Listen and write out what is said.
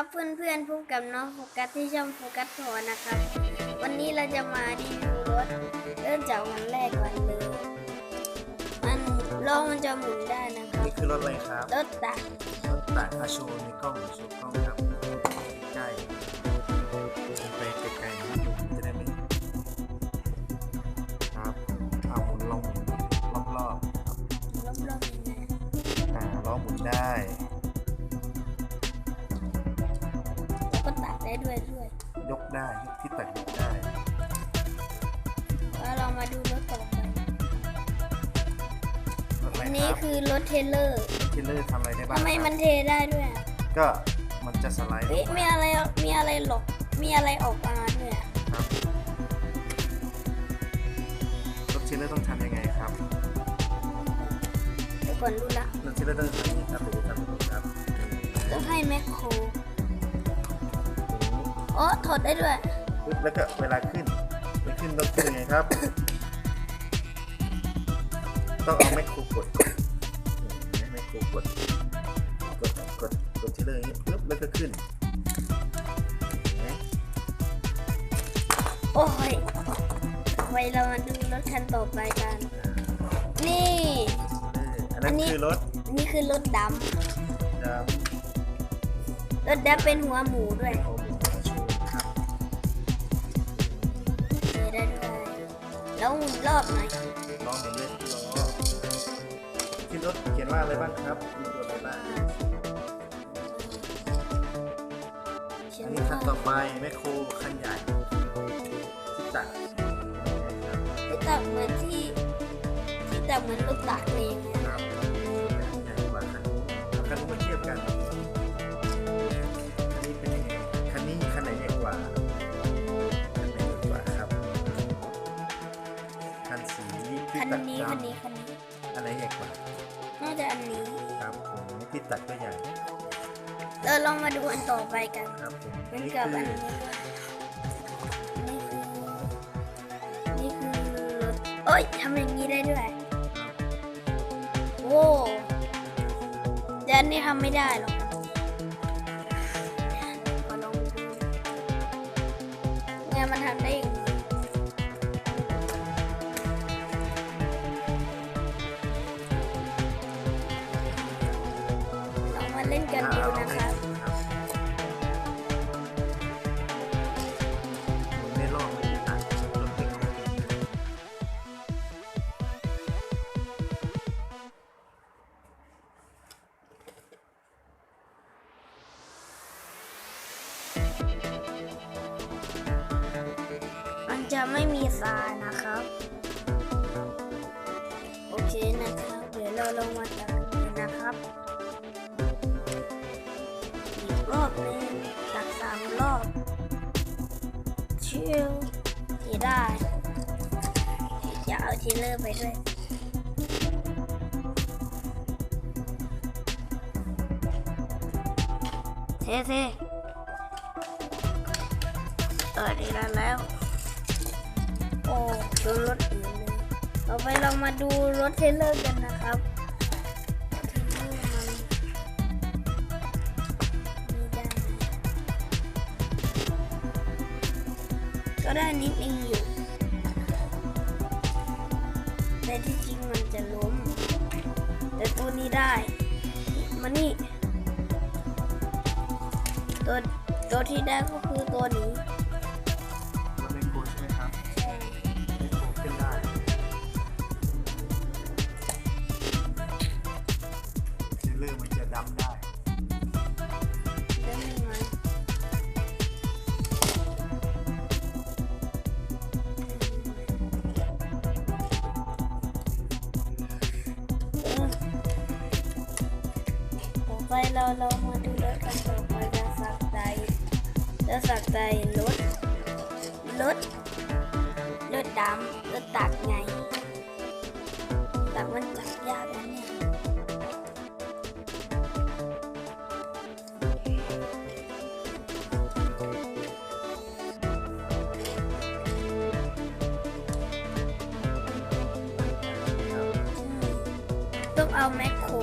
ครับเพื่อนๆพบกับน้องโฟกัสที่ช่องโฟกัสพอนะครับ วันนี้เราจะมารีวิวรถเริ่มจากวันแรกก่อนเลยมันล้อมันจะหมุนได้นะครับนี่คือรถอะไรครับรถตักรถตักอาโชว์ในกล้องโชว์กล้องครับใกล้ไปไกลๆนะจะได้ไม่ครับเอาหมุนลองหมุนรอบๆครับรอบๆยังไงอ่าล้อหมุนได้ ได้ด้วยด้วย ยกได้ยกที่ตักยกได้แล้วเรามาดูรถต่อไปรถอะไรอันคนี้รับคือรถเทรลเลอร์ทิลเลอร์ทำอะไรได้บ้างทำไมครับมันเทได้ด้วยอะก็มันจะสไลด์ลเฮ้ยงมีมาอะไรมีอะไรหลบมีอะไรออกมาด้วยอะครับรถทิลเลอร์ต้องทำยังไงครับเดี๋ยวก่อนรู้ละรถทิลเลอร์ต้องทำยังไงครับเดี๋ยวจะทำให้ดูครับต้องให้แมคโคร อ๋อถอดได้ด้วยปึ๊บแล้วก็เวลาขึ้นไปขึ้นรถขึ้นไงครับ ต้องเอาแมคโครกดแมคโครกดกดกดกดที่เลยางนี้ปึ๊บแล้วก็ขึ้นโอ้ยไว้เรามาดูรถคันต่อไปกัน นี่ อันนั้นคือรถ นี่คือรถดำดำรถดำเป็นหัวหมูด้วย แล้วหมุนรอบหน่อยล้อเห็นไหมล้อที่รถเขียนว่าอะไรบ้างครับมีตัวอะไรบ้างเขียอันนนี้คัว่านต่อไปแมคโครคันใหญ่ที่ตักนะครับที่ตักเหมือนที่ที่ตักเหมือนรถตักเองอะครับใคันตัดนี้ดคันนี้คันนี้ำอันไหนใหญ่กว่า น่าจะอันนี้ ครับผมที่ตัดก็ใหญ่เราลองมาดูอันต่อไปกันครับผมเหมือนนี่กับคือันอนี้ด้วยนี่คือนี่คือรถเอ้ยทำอย่างนี้ได้ด้วยโอ้แต่อันนี้ทำไม่ได้หรอกขอลองดูไงมันทำได้อย่างนี้ ล่นกันดูนะครับหมุนในรอบไม่ได้ตัดรถติดมันจะไม่มีทรายนะครับ โอเคนะครับ เดี๋ยวเราลงมาตักกันนะครับ อีกรอบหนึงตักสามรอบชิวที่ได้อย่าเอาเทเลอร์ไปด้วยเท่เท่เออดีแล้วแล้ว โอ้ดูรถอื่นเลยต่อไปเรามาดูรถเทเลอร์กันนะครับ ก็ได้นิดนึงอยู่แต่ที่จริงมันจะล้ม แต่ตัวนี้ได้ มานี่ ตัวตัวที่ได้ก็คือตัวนี้รถไมโครใช่ไหมครับไมโครขึ้นได้เทรลเลอร์มัน เราเรามาดูรถกันต่อไปจะสักใจจะสักใจรถรถรถดำรถตักไงตักมันตักยากนะเนี่ยต้องเอาแมคโคร